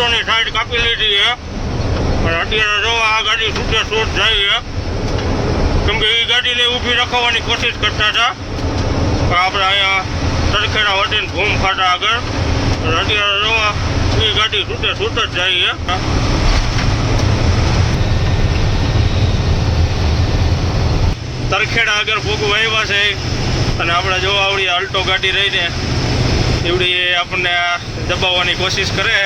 ઓટોની side કાપી લીધી છે. અને અત્યારે જો આ ગાડી છૂટે છૂટ જાય છે. કેમ એ ગાડીને ઊભી રખાવવાની કોશિશ કરતા હતા. પણ આપણે અહીંયા તરખેડા વટીને ભૂમ ખાતા આગળ. અત્યારે જો એ ગાડી છૂટે છૂટ જ જાય છે. તરખેડા આગળ ભૂખ આવ્યા છે. અને આપણે જો આવડી અલ્ટો ગાડી રહીને, એવડી આપણને દબાવવાની કોશિશ કરે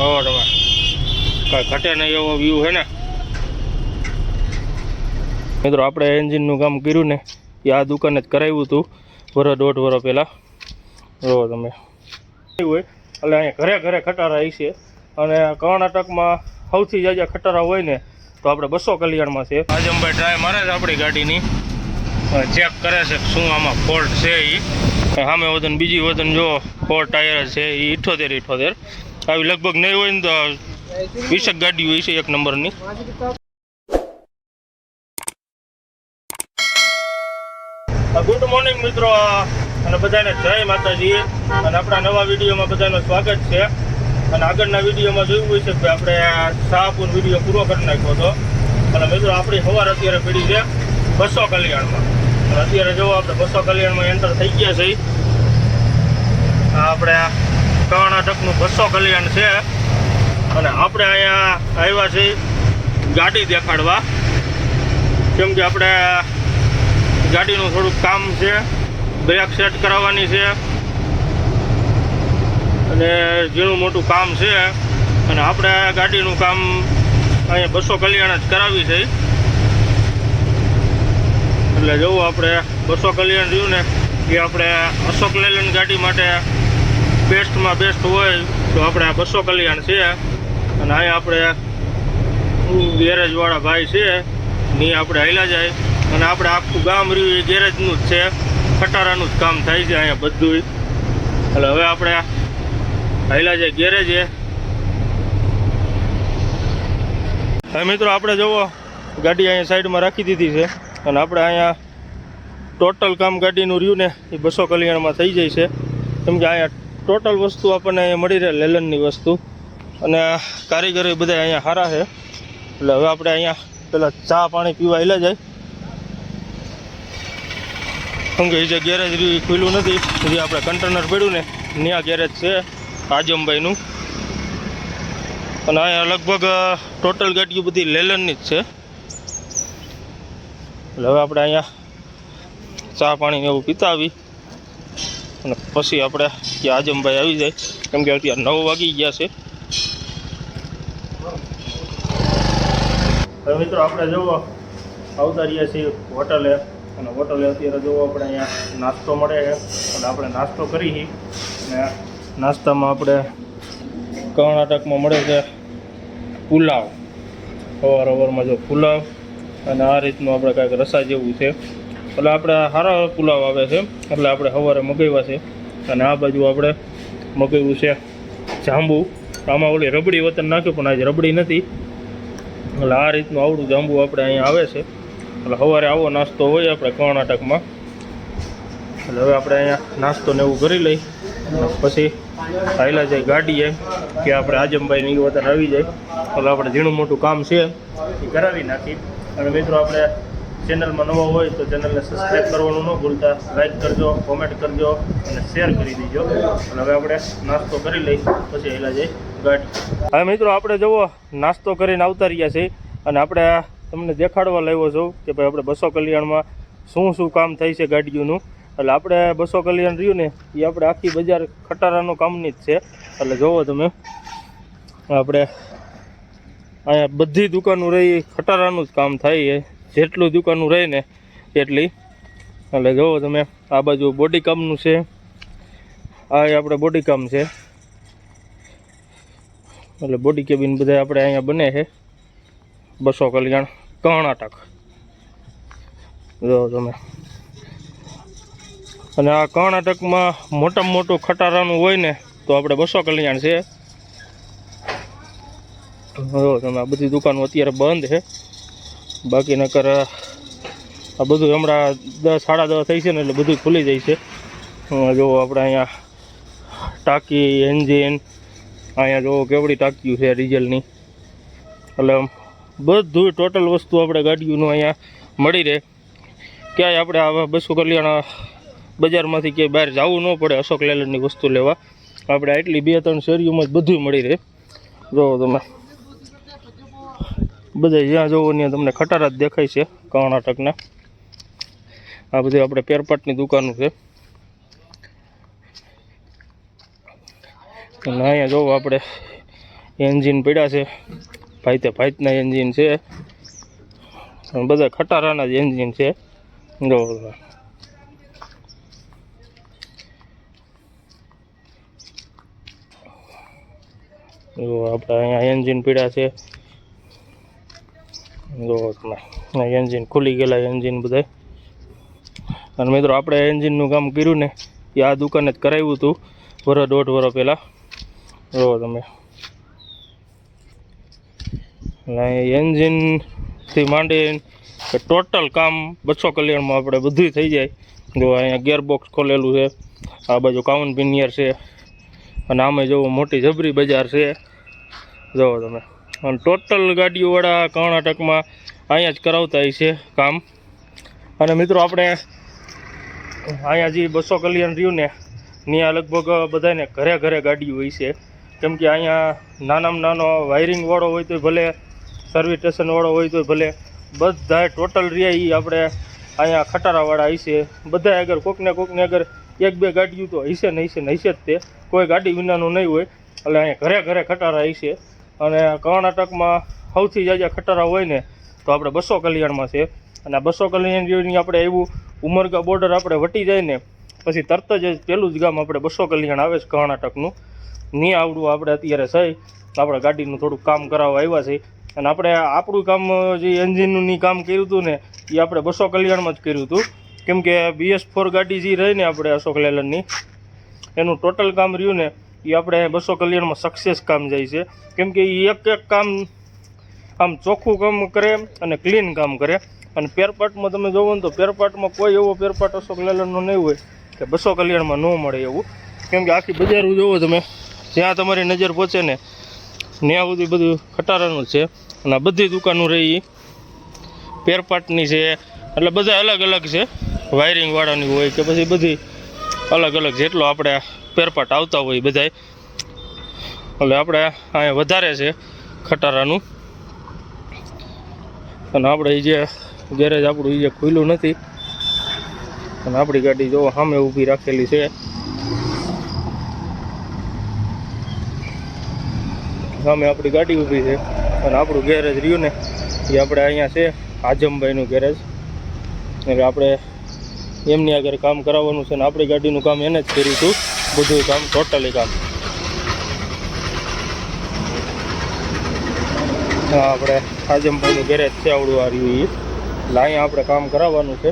છે કાંઈ ઘટે નહીં એવો વ્યૂ છે ને. મિત્રો આપણે એન્જિનનું કામ કર્યું ને એ આ દુકાને જ કરાવ્યું હતું વરો દોઢ વરસ પહેલાં. જો તમે. હોય એટલે અહીંયા ઘરે ઘરે ખટારા છે. અને કર્ણાટકમાં સૌથી જાજા ખટારા હોય ને તો આપણે બસો કલ્યાણમાં છે. આજમભાઈ ટ્રાય મારે છે આપણી ગાડીની. ચેક કરે છે શું આમાં ફોલ્ટ છે એ સામે વજન બીજી વજન જો ફોર ટાયર છે એ ઇઠોતેર ઇઠોતેર. આવી લગભગ નહીં હોય ને તો વીસેક ગાડી હોય છે એક નંબરની. ગુડ મોર્નિંગ મિત્રો અને બધાને જય માતાજી. અને આપણા નવા વિડીયોમાં બધાનું સ્વાગત છે. અને આગળના વિડીયોમાં જોયું હોય છે કે આપણે શાહપુર વીડિયો પૂરો કરી નાખ્યો હતો. અને મિત્રો આપણી સવાર અત્યારે પડી છે બસો કલ્યાણમાં. અને અત્યારે જો આપણે બસો કલ્યાણમાં એન્ટર થઈ ગયા છે આ કર્ણાટકનું બસો કલ્યાણ છે. અને આપણે અહીંયા આવ્યા છીએ ગાડી દેખાડવા. કેમ કે આપણે ગાડીનું થોડુંક કામ છે, બ્રેક સેટ કરાવવાની છે. અને ઝીણું મોટું કામ છે. અને આપણે ગાડીનું કામ અહીંયા બસો કલ્યાણ જ કરાવી છે. એટલે જવું આપણે બસો કલ્યાણ રહ્યું ને, એ આપણે અશોક લેલન ગાડી માટે બેસ્ટમાં બેસ્ટ હોય તો આપણે આ બસો કલ્યાણ છે. અને અહીંયા આપણે ગેરેજવાળા ભાઈ છે. ની આપણે હાલ્યા જાય. અને આપણે આખું ગામ રહ્યું એ ગેરેજનું જ છે. ખટારાનું જ કામ થાય છે અહીંયા બધું એટલે હવે આપણે હાલ્યા જાય ગેરેજે. હવે મિત્રો આપણે જુઓ, ગાડી અહીંયા સાઈડમાં રાખી દીધી છે. અને આપણે અહીંયા ટોટલ કામ ગાડીનું રહ્યું ને એ બસો કલ્યાણમાં થઈ જાય છે. કેમ કે અહીંયા ટોટલ વસ્તુ આપણને અહીંયા મળી રહે લેલનની વસ્તુ. અને કારીગરો બધા અહીંયા સારા છે. એટલે હવે આપણે અહીંયા પેલા ચા પાણી પીવા એલા જાય. કેમ કે જે ગેરેજ ખુલ્લું નથી. જે આપણે કન્ટેનર પડ્યું ને, ત્યાં ગેરેજ છે આજમભાઈનું. અને અહીંયા લગભગ ટોટલ ગાડીઓ બધી લેલનની જ છે. એટલે હવે આપણે અહીંયા ચા પાણી એવું પીતા આવી. અને પછી આપણે ત્યાં આજમભાઈ આવી જાય. કેમ કે અત્યારે નવ વાગી ગયા છે. હવે મિત્રો આપણે જોવો આવતા રહ્યા છીએ હોટલે. અને હોટલે અત્યારે જોવો આપણે અહીંયા નાસ્તો મળે અને આપણે નાસ્તો કરી અને નાસ્તામાં આપણે કર્ણાટકમાં મળે છે પુલાવ. અવાર અવારમાં જો પુલાવ. અને આ રીતનું આપણે કાંઈક રસા જેવું છે. એટલે આપણે સારા પુલાવ આવે છે. એટલે આપણે સવારે મગાવ્યા છે. અને આ બાજુ આપણે મગાવ્યું છે જાંબુ. આમાં ઓલી રબડી વતન નાખ્યું, પણ આજે રબડી નથી. એટલે આ રીતનું આવડું જાંબુ આપણે અહીંયા આવે છે. એટલે સવારે આવો નાસ્તો હોય આપણે કર્ણાટકમાં એટલે હવે આપણે અહીંયા નાસ્તો ને એવું કરી લઈ. પછી હાઈલા જાય ગાડીએ, કે આપણે આજમભાઈ ની વતન આવી જાય. એટલે આપણે ઝીણું મોટું કામ છે. એ કરાવી નાખી અને મિત્રો, આપણે ચેનલમાં નવો હોય તો ચેનલને સબસ્ક્રાઈબ કરવાનું ન ભૂલતા. લાઈક કરજો કોમેન્ટ કરજો અને શેર કરી દેજો. અને હવે આપણે નાસ્તો કરી લઈ, પછી હેલા જઈ ગાડી. હવે મિત્રો આપણે જુઓ, નાસ્તો કરીને આવતા રહ્યા છીએ. અને આપણે તમને દેખાડવા લાવ્યો છું કે ભાઈ આપણે બસો કલ્યાણમાં શું શું કામ થાય છે ગાડીઓનું. એટલે આપણે બસો કલ્યાણ રહ્યું ને એ આપણે આખી બજાર ખટારાનું કામની જ છે. એટલે જુઓ તમે, આપણે અહીંયા બધી દુકાનો રહી, ખટારાનું જ કામ થાય જેટલું દુકાનું રહે ને એટલી. એટલે જુઓ તમે, આ બાજુ બોડી કામનું છે. આ આપણે બોડી કામ છે. એટલે બોડી કેબિન બધા આપણે અહીંયા બને છે. બસો કલ્યાણ કર્ણાટક. જુઓ તમે. અને આ કર્ણાટકમાં મોટામાં મોટું ખટારાનું હોય ને, તો આપણે બસો કલ્યાણ છે. જો તમે, આ બધી દુકાનો અત્યારે બંધ છે. બાકી નકર આ બધું હમણાં દસ, સાડા દસ થઈ છે ને એટલે બધું ખુલી જાય છે. જોવો આપણે અહીંયા ટાંકી, એન્જિન, અહીંયા જો કેવડી ટાંકીઓ છે ડીઝલની. એટલે બધું ટોટલ વસ્તુ આપણે ગાડીઓનું અહીંયા મળી રહે. ક્યાંય આપણે આવા બસો કલ્યાણ બજારમાંથી ક્યાંય બહાર જવું ન પડે અશોક લેલનની વસ્તુ લેવા. આપણે આટલી બે, ત્રણ શેરીઓમાં જ બધું મળી રહે. જો તમે બધે જ્યાં જોવો ત્યાં તમને ખટારા જ દેખાય છે કર્ણાટકના આ બધી આપણે પેરપાટની દુકાનો છે. અને અહીંયા જોવો આપણે એન્જિન પડ્યા છે. ભાઈતે ભાઈતના એન્જિન છે. બધા ખટારાના જ એન્જિન છે. જોવો આપણે અહીંયા એન્જિન પીડ્યા છે. જો એન્જિન ખુલી ગયેલા એન્જિન બધા અને મિત્રો, આપણે એન્જિનનું કામ કર્યું ને, એ આ દુકાને જ કરાવ્યું હતું વરસ દોઢ વરસ પહેલાં. જો તમે. એન્જિનથી માંડી ટોટલ કામ બસો કલ્યાણમાં આપણે બધું થઈ જાય. જો અહીંયા ગેરબોક્સ ખોલેલું છે, આ બાજુ કાઉન પિનિયર છે, અને આમે જવું મોટી જબરી બજાર છે. જુઓ તમે. અને ટોટલ ગાડીઓવાળા કર્ણાટકમાં અહીંયા જ કરાવતા છે કામ. અને મિત્રો આપણે અહીંયા જે બસો કલ્યાણ રહ્યું ને, ત્યાં લગભગ બધાને ઘરે ઘરે ગાડીઓ હોય છે. કેમ કે અહીંયા નાનામાં નાનો વાયરિંગવાળો હોય તો ભલે સર્વિસ સ્ટેશનવાળો હોય તો ભલે બધા ટોટલ રહ્યા એ આપણે અહીંયા ખટારાવાળા હશે બધા આગળ કોકને કોકને આગળ એક બે ગાડીઓ તો હશે ને હશે ને હશે જ તે. કોઈ ગાડી વિનાનું નહીં હોય, એટલે અહીંયા ઘરે ઘરે ખટારા હશે અને કર્ણાટકમાં સૌથી જાજા ખટારા હોય ને, તો આપણે બસો કલ્યાણમાં છે. અને આ બસો કલ્યાણ આપણે એવું ઉમરગા બોર્ડર આપણે વટી જાય ને, પછી તરત જ પહેલું જ ગામ આપણે બસો કલ્યાણ આવે છે કર્ણાટકનું નહીં આવડું આપણે અત્યારે સહી આપણે ગાડીનું થોડુંક કામ કરાવવા આવ્યા છે. અને આપણે આપણું કામ જે એન્જિનનું કામ કર્યું હતું ને, એ આપણે બસો કલ્યાણમાં જ કર્યું હતું. કેમ કે બીએસ ફોર ગાડી જે રહી ને આપણે અશોક લેલનની, એનું ટોટલ કામ રહ્યું ને એ આપણે બસો કલ્યાણમાં સક્સેસ કામ જાય છે. કેમ કે એ એક એક કામ આમ ચોખ્ખું કામ કરે અને ક્લીન કામ કરે. અને પેરપાટમાં તમે જોવો ને તો પેરપાટમાં કોઈ એવો પેરપાટ અશોક લેલનનો નહીં હોય કે બસો કલ્યાણમાં ન મળે એવું. કેમ કે આખી બજાર જોવો તમે, જ્યાં તમારી નજર પહોંચે ને, ત્યાં સુધી બધું ખટારાનું છે. અને આ બધી દુકાનો રહી પેરપાટની છે. એટલે બધા અલગ અલગ છે. વાયરિંગવાળાની હોય કે પછી બધી અલગ અલગ જેટલો આપણે પેરપાટ આવતા હોય બધાય. એટલે આપણે અહીંયા વધારે છે ખટારાનું. અને આપણે જે ગેરેજ આપણું જે ખુલ્લું નથી. અને આપણી ગાડી જો સામે ઊભી રાખેલી છે. સામે આપણી ગાડી ઊભી છે. અને આપણું ગેરેજ રહ્યું ને એ આપણે અહીંયા છે આજમભાઈનું ગેરેજ. એટલે આપણે એમની આગળ કામ કરાવવાનું છે ને આપણી ગાડીનું કામ એને જ કર્યું હતું. બધું કામ ટોટલી કામ. આપણે આજમભાઈનું ગેરેજ છે આવડું આ રહ્યું એ અહીંયા આપણે કામ કરાવવાનું છે.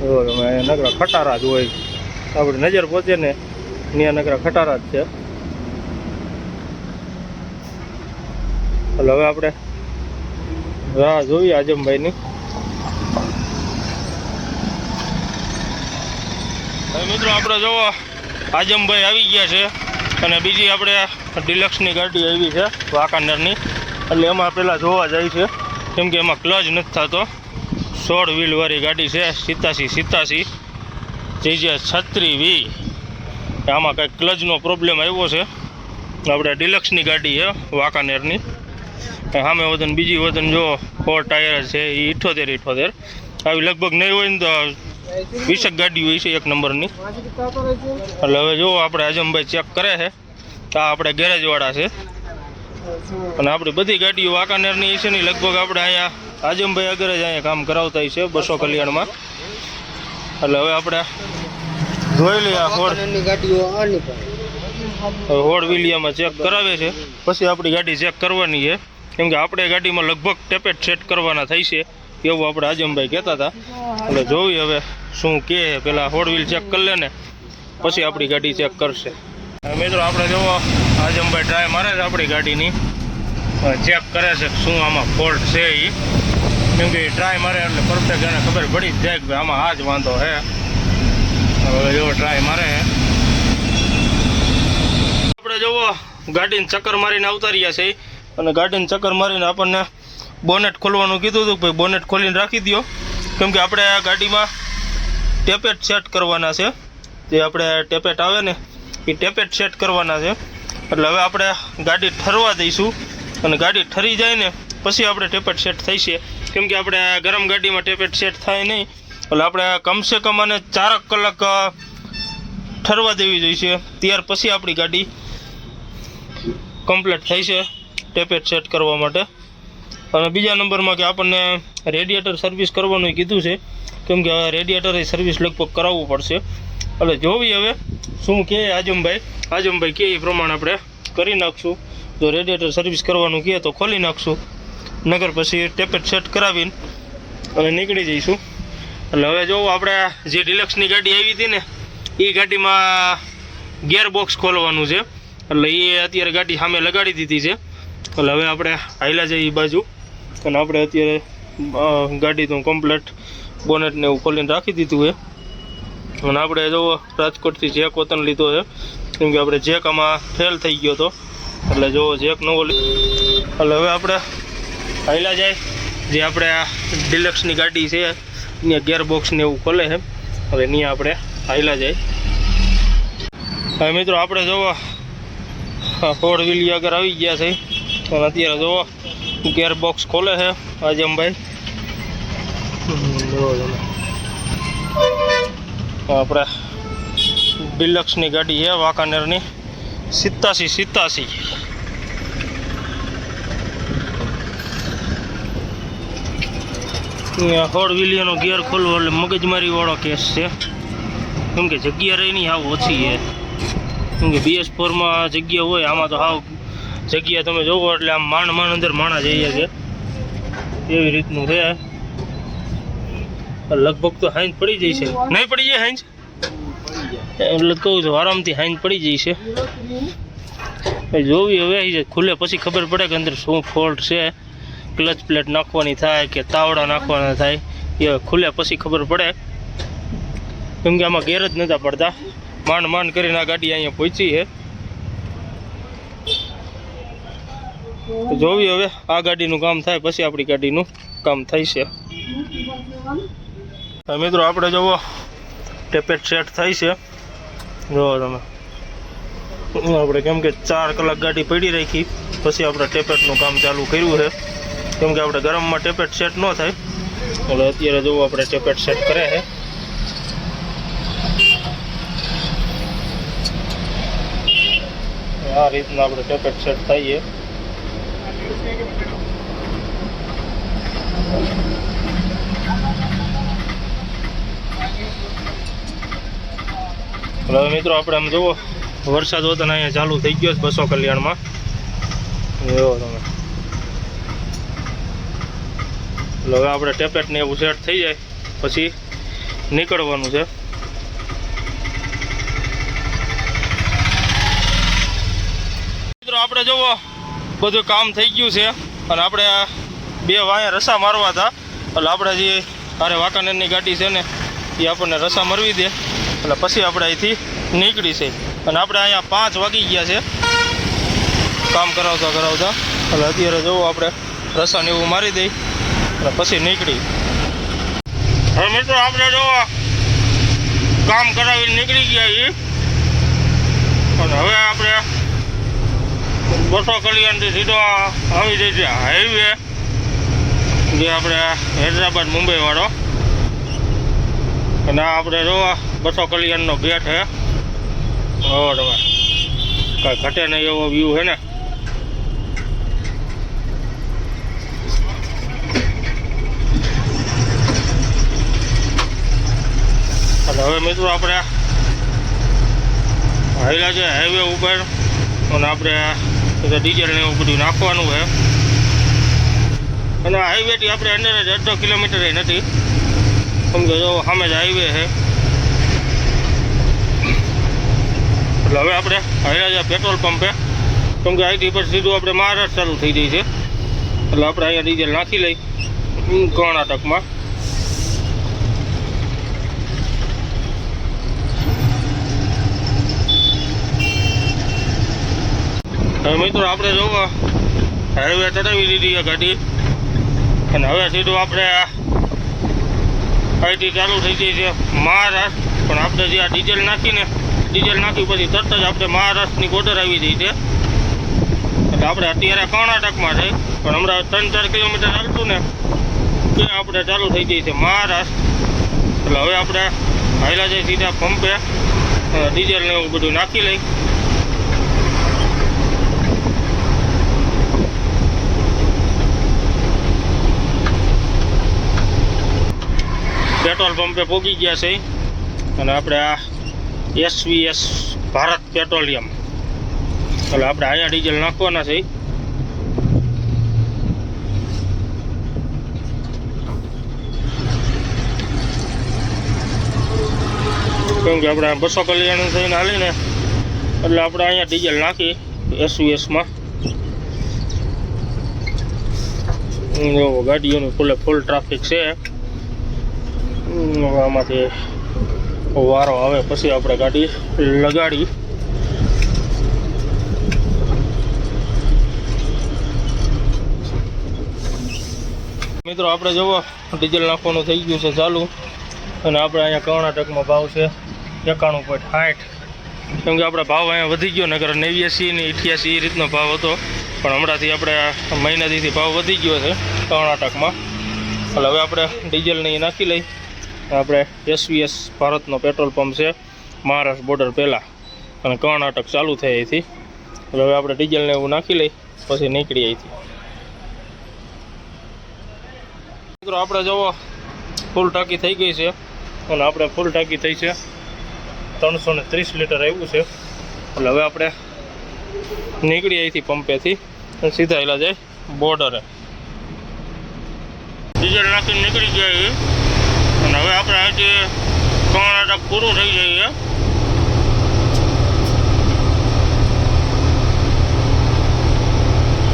જો, તમે નગરા ખટારા જ હોય. આપણે નજર પહોંચે ને, ત્યાં નગરા ખટારા જ છે. એટલે હવે આપણે રાહ જોઈએ આજમભાઈની મિત્રો, આપણે જોવો આજમભાઈ આવી ગયા છે અને બીજી આપણે ડિલક્સની ગાડી આવી છે, વાંકાનેરની. એટલે એમાં પહેલાં જોવા જાય છે, કેમ કે એમાં ક્લચ નથી થતો. સોળ વ્હીલવાળી ગાડી છે, સિત્તાસી સિત્તાસી. જે જે છત્રી વી આમાં કંઈક ક્લચનો પ્રોબ્લેમ આવ્યો છે. આપણે ડિલક્સની ગાડી છે, વાંકાનેરની. સામે વજન, બીજી વજન જો ફોર ટાયર છે એ ઇઠોતેર ઇઠોતેર. આવી લગભગ નહીં હોય ને તો વીસેક ગાડી હોય છે એક નંબરની. એટલે હવે જો આપણે આજમભાઈ ચેક કરે છે તો આપણે ગેરેજવાળા છે. અને આપણી બધી ગાડીઓ વાંકાનેરની છે ને લગભગ આપણે અહીંયા આજમભાઈ આગળ જ અહીંયા કામ કરાવતા છે બસો કલ્યાણમાં. એટલે હવે આપણે જોઈ લઈએ આ હોડ વિલિયામાં ચેક કરાવે છે. પછી આપણી ગાડી ચેક કરવાની છે. કેમ કે આપણે ગાડીમાં લગભગ ટેપેટ સેટ કરવાના થાય છે. એવું આપણે આજમભાઈ કહેતા હતા. એટલે જોઈએ હવે શું કે, પેલા હોડ વ્હીલ ચેક કરી લે ને, પછી આપણી ગાડી ચેક કરશે. મિત્રો, આપણે જોવો આજમભાઈ ટ્રાય મારે છે આપણી ગાડીની. ચેક કરે છે શું આમાં ફોલ્ટ છે એ કેમ કે ટ્રાય મારે એટલે પરફેક્ટ એને ખબર પડી જ જાય કે આમાં આ જ વાંધો છે હવે જો ટ્રાય મારે. આપણે જોવો, ગાડીને ચક્કર મારીને આવતા રહ્યા છે અને ગાડીને ચક્કર મારીને આપણને બોનેટ ખોલવાનું કીધું હતું, ભાઈ બોનેટ ખોલીને રાખી દો કેમ કે આપણે આ ગાડીમાં ટેપેટ સેટ કરવાના છે. જે આપણે ટેપેટ આવે ને, એ ટેપેટ સેટ કરવાના છે. એટલે હવે આપણે ગાડી ઠરવા દઈશું. અને ગાડી ઠરી જાય ને, પછી આપણે ટેપેટ સેટ થઈ છે. કેમ કે આપણે ગરમ ગાડીમાં ટેપેટ સેટ થાય નહીં. એટલે આપણે કમસે કમ અને ચારક કલાક ઠરવા દેવી જોઈશે. ત્યાર પછી આપણી ગાડી કમ્પ્લીટ થઈ છે ટેપેટ સેટ કરવા માટે. અને બીજા નંબરમાં કે આપણને રેડિયેટર સર્વિસ કરવાનું કીધું છે. કેમ કે રેડિયેટર સર્વિસ લગભગ કરાવવું પડશે. એટલે જોવી હવે શું કહે આજમભાઈ. આજમભાઈ કે એ પ્રમાણે આપણે કરી નાખશું. જો રેડિયેટર સર્વિસ કરવાનું કહે તો ખોલી નાખશું. નગર પછી ટેપેટ સેટ કરાવીને અને નીકળી જઈશું. એટલે હવે જો આપણે જે ડિલક્સની ગાડી આવી હતી ને, એ ગાડીમાં ગેરબોક્સ ખોલવાનું છે. એટલે એ અત્યારે ગાડી સામે લગાડી દીધી છે. એટલે હવે આપણે હાઈલા જઈએ એ બાજુ. અને આપણે અત્યારે ગાડી તો કમ્પ્લેટ બોનેટને એવું ખોલીને રાખી દીધું છે. અને આપણે જો રાજકોટથી જેક વતન લીધો છે, કેમ કે આપણે જેક આમાં ફેલ થઈ ગયો હતો. એટલે જો જેક નવો એટલે હવે આપણે હાઈલા જાય, જે આપણે આ ડિલક્સની ગાડી છે, ત્યાં ગેરબોક્સને એવું ખોલે છે. હવે ત્યાં આપણે હાઈલા જાય. હવે મિત્રો, આપણે જોવો ફોર વ્હીલ આગળ આવી ગયા છે. અને અત્યારે જોવો ગિયર બોક્સ ખોલે છે આજમભાઈ આપણે ડિલક્સની ગાડી છે, વાંકાનેરની. સિત્તાસી સિત્તાસી. હોળ વિલિયનો ગિયર ખોલવો એટલે મગજમારી વાળો કેસ છે. કેમ કે જગ્યા રહી નહીં હાવ ઓછી છે. કેમ કે બીએસ ફોરમાં જગ્યા હોય, આમાં તો હાવ જગ્યા તમે જોવો એટલે આમ માંડ માણ અંદર માણા જઈએ છે. એવી રીતનું છે. લગભગ તો હાંજ પડી જશે નહીં પડી જાય હાંજ એટલે કહું છું આરામથી હાંજ પડી જાય છે. જોવી હવે ખુલે પછી ખબર પડે કે અંદર શું ફોલ્ટ છે. ક્લચ પ્લેટ નાખવાની થાય કે તાવડા નાખવાના થાય એ ખુલે પછી ખબર પડે. કેમ કે આમાં ગેર જ નતા પડતા. માંડ માંડ કરીને આ ગાડી અહીંયા પહોંચી છે. તો જોવી હવે, આ ગાડીનું કામ થાય, પછી આપણી ગાડીનું કામ થાય છે. મિત્રો, આપણે જોવો ટેપેટ સેટ થાય છે. જોવો તમે, આપણે કેમ કે ચાર કલાક ગાડી પડી રાખી, પછી આપણે ટેપેટનું કામ ચાલુ કર્યું છે. કેમ કે આપણે ગરમમાં ટેપેટ સેટ ન થાય. એટલે અત્યારે જોવો, આપણે ટેપેટ સેટ કરે છે. આ રીતના આપણે ટેપેટ સેટ થઈએ હવે મિત્રો આપણે આમ જુઓ, વરસાદ હોતો અહીંયા ચાલુ થઈ ગયો છે બસો કલ્યાણમાં. એવો તમે. એટલે હવે આપણે ટેપેટ ને એવું સેટ થઈ જાય, પછી નીકળવાનું છે. મિત્રો, આપણે જુઓ બધું કામ થઈ ગયું છે. અને આપણે બે વાયા રસા મારવા હતા. એટલે આપણે જે અરે વાંકાનેરની ગાડી છે ને, એ આપણને રસા મરવી દે. એટલે પછી આપણે અહીંથી નીકળી છે. અને આપણે અહીંયા પાંચ વાગી ગયા છે. કામ કરાવતા કરાવતા. એટલે અત્યારે જવું આપણે રસાને એવું મારી દઈ. અને પછી નીકળી. હવે મિત્રો આપણે જો કામ કરાવીને નીકળી ગયા એ અને હવે આપણે બસો કલ્યાણથી સીધો આવી જઈએ હાઈવે જે આપણે હૈદરાબાદ મુંબઈવાળો. અને આપણે જો બસો કલ્યાણનો ગેટ છે. હવે તમે કાંઈ ઘટે નહીં એવો વ્યૂ છે ને. અને હવે મિત્રો આપણે હાઈલા છે હાઈવે ઉપર. અને આપણે બધા ડીઝલ ને એવું બધું નાખવાનું છે. અને હાઈવેથી આપણે અંદર જ અડધો કિલોમીટર નથી. સમજો જો સામે જ હાઈવે છે. એટલે હવે આપણે હાઈલા પેટ્રોલ પંપે કેમ કે અહીંથી પર સીધું આપણે મહારાષ્ટ્ર ચાલુ થઈ જાય છે. એટલે આપણે અહીંયા ડીઝલ નાખી લઈ. કર્ણાટકમાં. મિત્રો આપણે જોવો હાઈવે ચડાવી દીધી છે ગાડી. અને હવે સીધું આપણે આઈટી ચાલુ થઈ ગઈ છે મહારાષ્ટ્ર. પણ આપણે જે આ ડીઝલ નાખીને, ડીઝલ નાખી પછી તરત જ આપણે મહારાષ્ટ્રની બોર્ડર આવી ગઈ છે. એટલે આપણે અત્યારે કર્ણાટકમાં છે. પણ હમણાં ત્રણ ચાર કિલોમીટર ચાલતું ને, ત્યાં આપણે ચાલુ થઈ ગઈ છે મહારાષ્ટ્ર. એટલે હવે આપણે હાઈલા જઈ સીધા પંપે ડીઝલ ને એવું બધું નાખી લઈ. પેટ્રોલ પંપે પહોંચી ગયા છે. અને આપણે આ એસવીએસ ભારત પેટ્રોલિયમ. એટલે આપણે અહીંયા ડીઝલ નાખવાના છે. કેમ કે આપણે બસો કલ્યાણ થઈને હાલીને, એટલે આપણે અહીંયા ડીઝલ નાખી એસવીએસમાં. ગાડીઓનું ફૂલે ફૂલ ટ્રાફિક છે. આમાંથી વારો આવે, પછી આપણે ગાડી લગાડી. મિત્રો, આપણે જુઓ, ડીઝલ નાખવાનું થઈ ગયું છે ચાલુ. અને આપણે અહીંયા કર્ણાટકમાં ભાવ છે એકાણું પોઈન્ટ સાઠ. કેમ કે આપણે ભાવ અહીંયા વધી ગયો નગર નેવ્યાસી ને અઠ્યાસી એ રીતનો ભાવ હતો. પણ હમણાંથી આપણે મહિનાથી ભાવ વધી ગયો છે કર્ણાટકમાં. એટલે હવે આપણે ડીઝલને નાખી લઈ. આપણે એસવીએસ ભારતનો પેટ્રોલ પંપ છે, મહારાષ્ટ્ર બોર્ડર પહેલાં. અને કર્ણાટક ચાલુ થાય અહીંથી. હવે આપણે ડીઝલને એવું નાખી લઈ, પછી નીકળી અહીંથી. મિત્રો, આપણે જુઓ ફૂલ ટાંકી થઈ ગઈ છે. અને આપણે ફૂલ ટાંકી થઈ છે, ત્રણસો ને ત્રીસ લીટર આવ્યું છે. એટલે હવે આપણે નીકળી અહીંથી પંપેથી અને સીધા એલા જાય બોર્ડરે ડીઝલ નાખીને નીકળી ગયા અને હવે આપણે આજે કર્ણાટક પૂરું થઈ જઈએ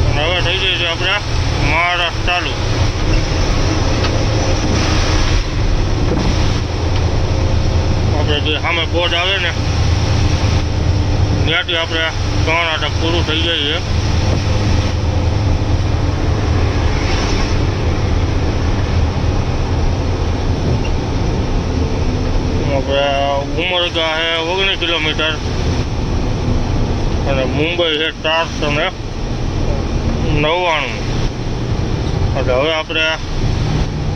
અને હવે થઈ જઈએ છે આપણે મહારાષ્ટ્ર ચાલુ. આપણે જે સામે બોર્ડ આવે ને ત્યાંથી આપણે કર્ણાટક પૂરું થઈ જાય છે આપણે ઉમરગા છે ઓગણીસ કિલોમીટર. અને મુંબઈ છે ચારસો ને નવ્વાણું. એટલે હવે આપણે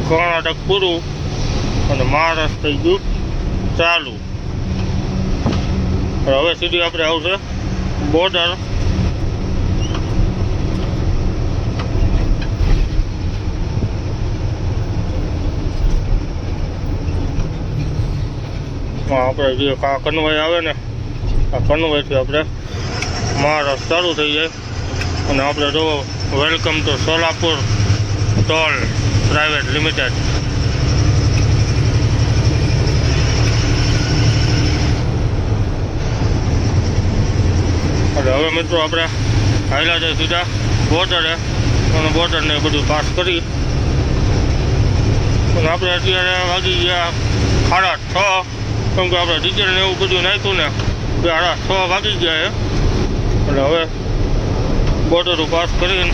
કર્ણાટક પૂરું અને મહારાષ્ટ્ર ગયું ચાલુ. હવે સુધી આપણે આવશે બોર્ડર આપણે જે આ કનવાઈ આવે ને, આ કનવાઈથી આપણે મહારાષ્ટ્ર ચાલુ થઈ જાય. અને આપણે જો welcome to Solapur toll private limited. એટલે હવે મિત્રો આપણે હાઈલા જાય સીધા બોર્ડરે અને બોર્ડરને બધું પાસ કરી. અને આપણે અત્યારે વાગી ગયા સાડા છ. કેમ કે આપણે ડીઝલ ને એવું બધું નાખ્યું ને સાડા છ વાગી ગયા એટલે હવે બોર્ડર પાસ કરીને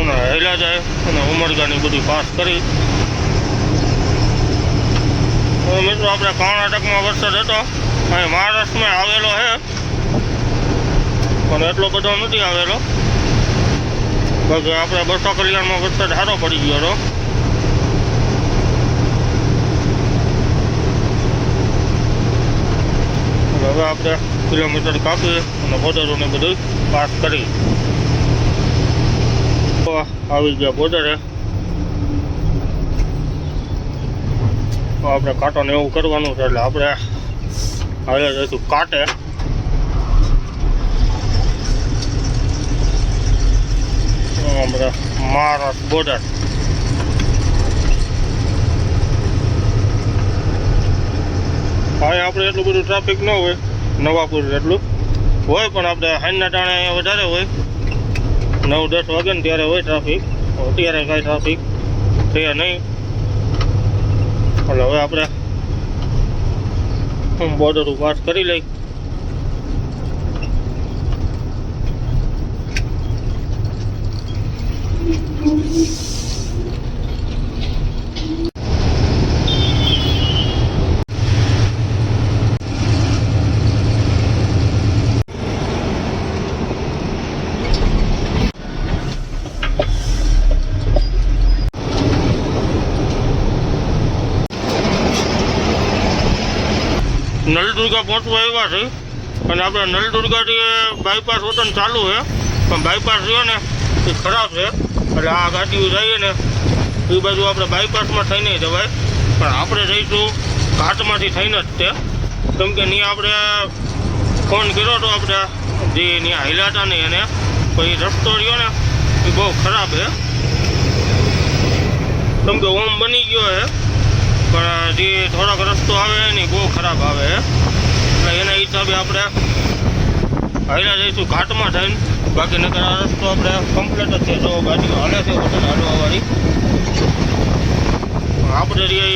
અને હેલા જાય અને ઉમરગાની બધી પાસ કરી. મિત્રો આપણે કર્ણાટકમાં વરસાદ હતો. અહીં મહારાષ્ટ્રમાં આવેલો છે પણ એટલો બધો નથી આવેલો. બાકી આપણે બસો કલ્યાણમાં વરસાદ સારો પડી ગયો હતો. હવે આપણે કિલોમીટર કાપી અને બોર્ડરોને બધું પાસ કરી. આવી ગયા બોર્ડરે આપણે કાંટો ને એવું કરવાનું છે એટલે આપણે હવે જઈશું કાંટે. આપણે મહારાષ્ટ્ર બોર્ડર હવે આપણે એટલું બધું ટ્રાફિક ન હોય, નવાપુર એટલું હોય પણ આપણે હાઈના ટાણે અહીંયા વધારે હોય. નવ, દસ વાગે ને ત્યારે હોય ટ્રાફિક અત્યારે કાંઈ ટ્રાફિક છે નહીં. એટલે હવે આપણે બોર્ડર પાસ કરી લઈ. Thank you. નલદુર્ગા પહોંચવા આવ્યા છે. અને આપણે નલદુર્ગાથી બાયપાસ વતન ચાલુ છે. પણ બાયપાસ રહ્યો ને એ ખરાબ છે. એટલે આ ગાડીઓ જઈએ ને એ બાજુ આપણે બાયપાસમાં થઈને જવાય. પણ આપણે જઈશું ઘાટમાંથી થઈને જ તે. કેમ કે ત્યાં આપણે ફોન કર્યો હતો આપણે જે ત્યાં હિલાતા નહીં એને પછી રસ્તો રહ્યો ને એ બહુ ખરાબ છે. કેમ કે ઓમ બની ગયો છે. પણ જે થોડોક રસ્તો આવે ને બહુ ખરાબ આવે એટલે એના હિસાબે આપણે હાલ્યા જઈશું ઘાટમાં થઈને બાકી નકર આ રસ્તો આપણે કમ્પ્લીટ જ છે જો ગાડીઓ હાલે છે હોટલ હાલવાવાળી આપણે રહીએ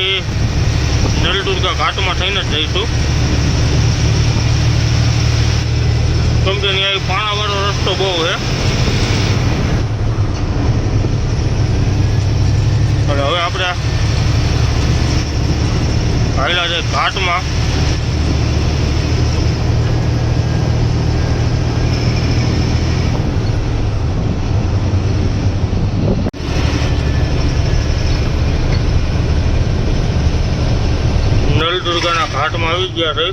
નલદુર્ગા ઘાટમાં થઈને જ જઈશું. કેમ કે અહીં પાણાવાળો રસ્તો બહુ છે અને હવે આપણે હાલ્યા છે ઘાટમાં. નલદુર્ગાના ઘાટમાં આવી ગયા છે.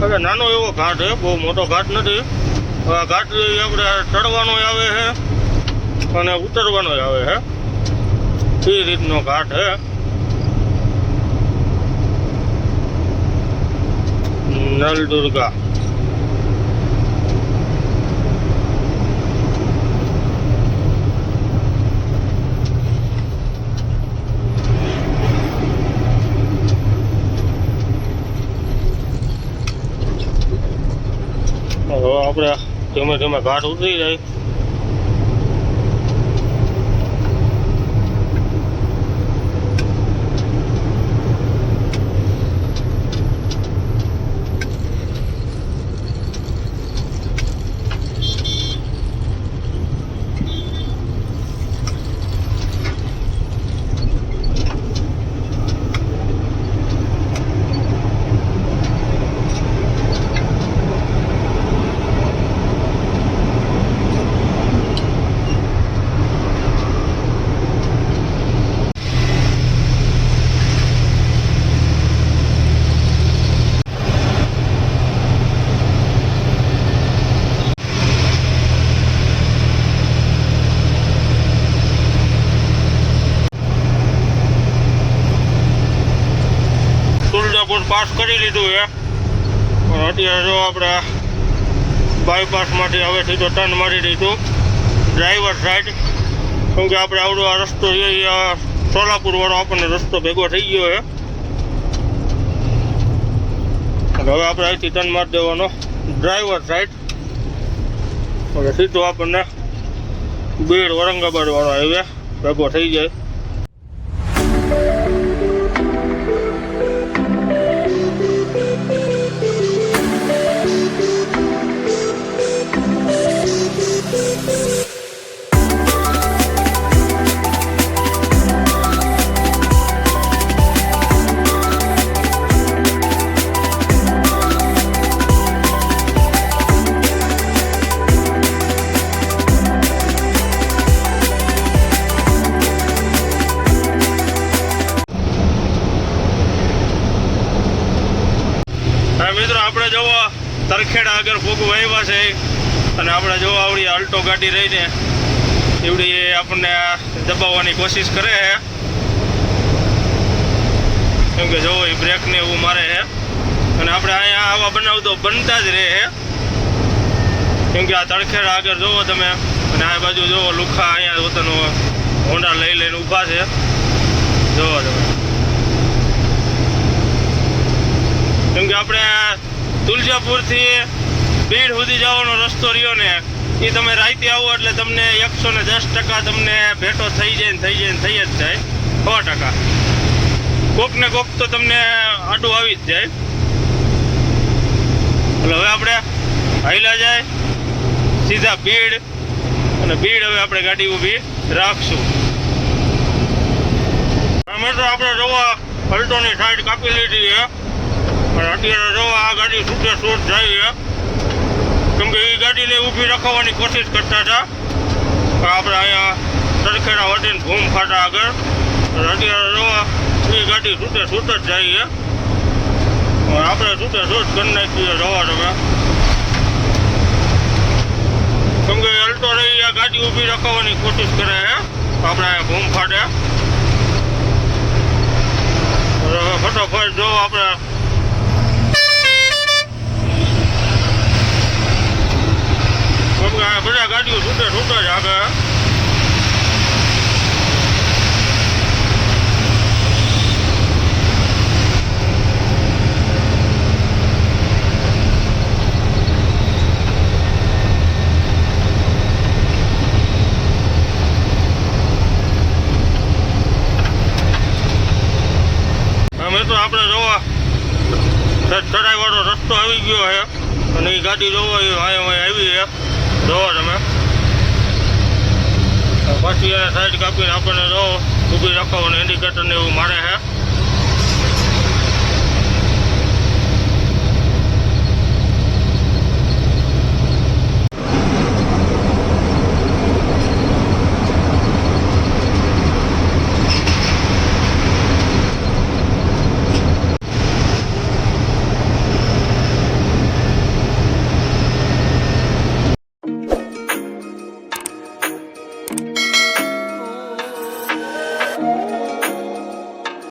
હવે નાનો એવો ઘાટ છે, બહુ મોટો ઘાટ નથી. આ ઘાટ આપણે ચડવાનો આવે છે અને ઉતરવાનો આવે છે. એ રીતનો ઘાટ હે? નલદુર્ગા દુર્ગા. આપણે ધીમે ધીમે ઘાટ ઉતરી જાય તુલજાપુર પાસ કરી લીધું છે પણ અત્યારે જો આપણે બાયપાસમાંથી હવે સીધો ટર્ન મારી દીધું. ડ્રાઈવર સાઈડ કેમ કે આપણે આવડો આ રસ્તો છે, એ સોલાપુરવાળો સોલાપુર વાળો આપણને રસ્તો ભેગો થઈ ગયો છે. અને હવે આપણે અહીંથી ટર્ન મારી દેવાનો ડ્રાઈવર સાઈડ એટલે સીધો આપણને બેડ, ઔરંગાબાદ વાળો હાઈવે ભેગો થઈ જાય. ગાડી રહીને એવડી આપણને દબાવવાની કોશિશ કરે છે. કેમ કે જવો, એ બ્રેક ને એવું મારે છે. અને આપણે અહીંયા આવા બનાવતો બનતા જ રહે છે. કેમ કે આ તડખેડ આગળ જોવો તમે, અને આ બાજુ જોવો, લુખા અહીંયા પોતાનો હોન્ડા લઈ લઈને ઊભા છે. જોવો તમે. કેમ કે આપણે તુલજાપુરથી બીડ સુધી જવાનો રસ્તો રહ્યો ને એ તમે રાતે આવો એટલે તમને એકસો ને દસ ટકા તમને ભેટો થઈ જાય ને થઈ જાય ને થઈ જ જાય. સો ટકા. કોક ને કોક તો તમને આડું આવી જ જાય. એટલે હવે આપણે હાઈલા જાય, સીધા ભીડ, અને ભીડ હવે આપણે ગાડી ઊભી રાખશું. મિત્રો આપણે જોવા, પલટોની સાઈડ કાપી લીધી છે. પણ અત્યારે જોવા, આ ગાડી છૂટે છૂટ જાય છે. કેમ લઈ ઊભી રખાવવાની કોશિશ કરતા હતા. પણ આપણે અહીંયા સરખેડા વટીને ભૂમ ફાટા આગળ. અત્યારે જોવા એ ગાડી છૂટે છૂટ જ જાય છે. આપણે છૂટે છૂટ કરી નાખીએ જોવા તમે કેમ કે અલ્ટો રહી આ ગાડી ઊભી રખાવવાની કોશિશ કરે છે. આપણે અહીંયા ભૂમ ફાટે ફટાફટ જો આપણે કેમ કે બધા ગાડીઓ છૂટે છૂટે જ આગળ ગાડી તો જોવો તમે. પછી એને સાઈડ કાપીને આપણને જો ઊભી રાખો ઇન્ડિકેટર ને એવું મારે છે